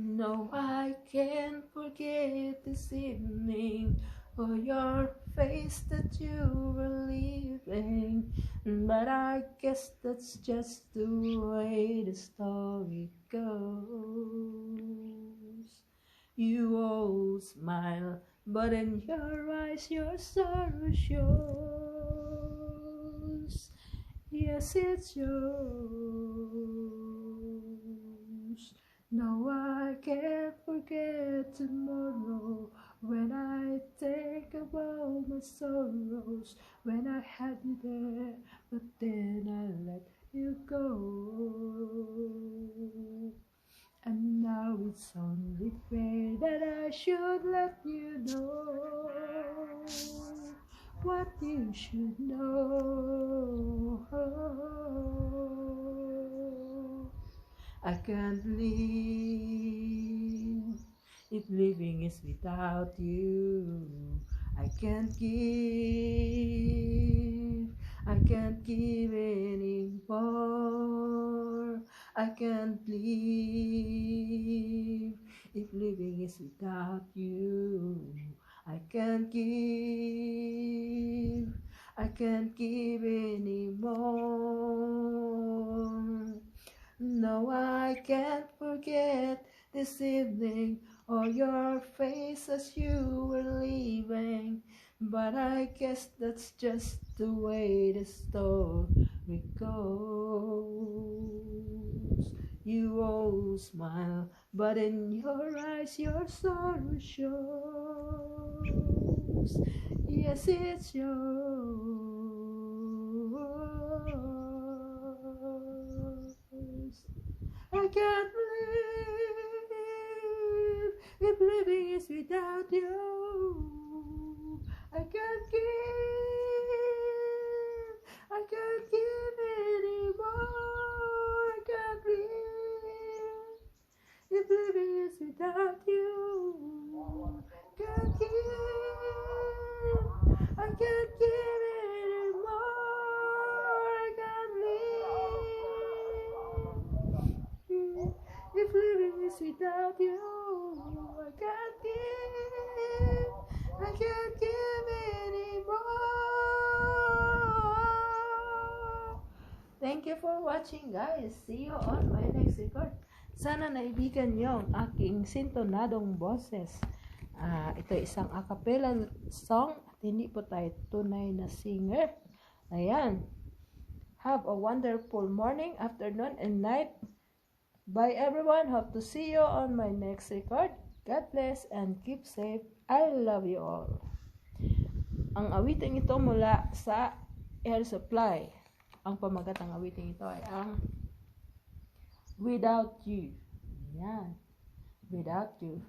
No, I can't forget this evening or your face that you were leaving. But I guess that's just the way the story goes. You all smile, but in your eyes your sorrow shows. Yes, it shows. Forget tomorrow when I think about my sorrows. When I had you there, but then I let you go. And now it's only fair that I should let you know what you should know. I can't live if living is without you. I can't give, I can't give anymore. I can't live if living is without you. I can't give, I can't give anymore. No, I can't forget this evening or your face as you were leaving. But I guess that's just the way the story goes. You all smile, but in your eyes your sorrow shows. Yes, it shows. I can't live if living is without you. I can't give, I can't give anymore. I can't live if living is without you. Can't give, I can't give anymore. I can't live if living is without you. You for watching guys. See you on my next record. Sana naibigan niyo ang aking sintonadong boses. Ah, ito isang a cappella song at hindi po tayo tunay na singer. Ayan. Have a wonderful morning, afternoon, and night. Bye everyone. Hope to see you on my next record. God bless and keep safe. I love you all. Ang awiting ito mula sa Air Supply. Ang pamagat ng awiting ito ay ang Without You. Yan. Without You.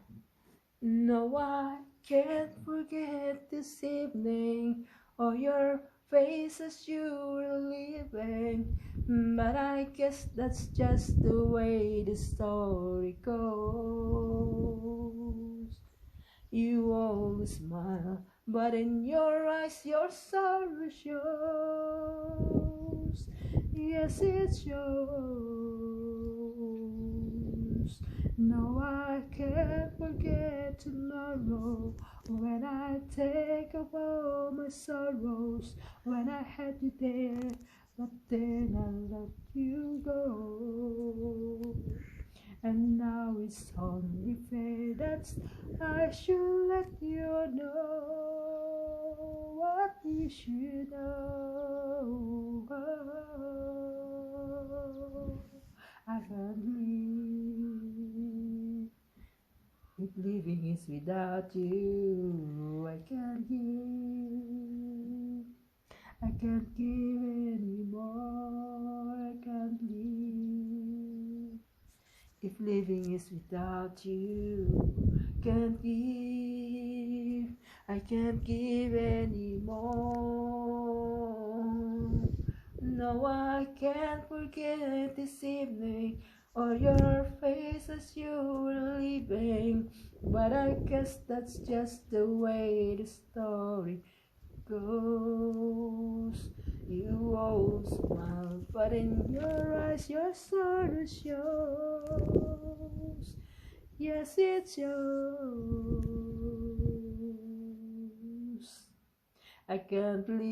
No, I can't forget this evening or your face as you were leaving. But I guess that's just the way the story goes. You always smile, but in your eyes your sorrow shows. Yes, it shows. No, I can't forget tomorrow when I take all my sorrows. When I had you there, but then I let you go. And now it's only fair that I should let you know what you should know. Living is without you. I can't give, I can't give anymore. I can't live if living is without you. Can't give, I can't give anymore. No, I can't forget this evening or your face as you were leaving. But I guess that's just the way the story goes. You all smile, but in your eyes your sorrow shows. Yes, it shows. I can't live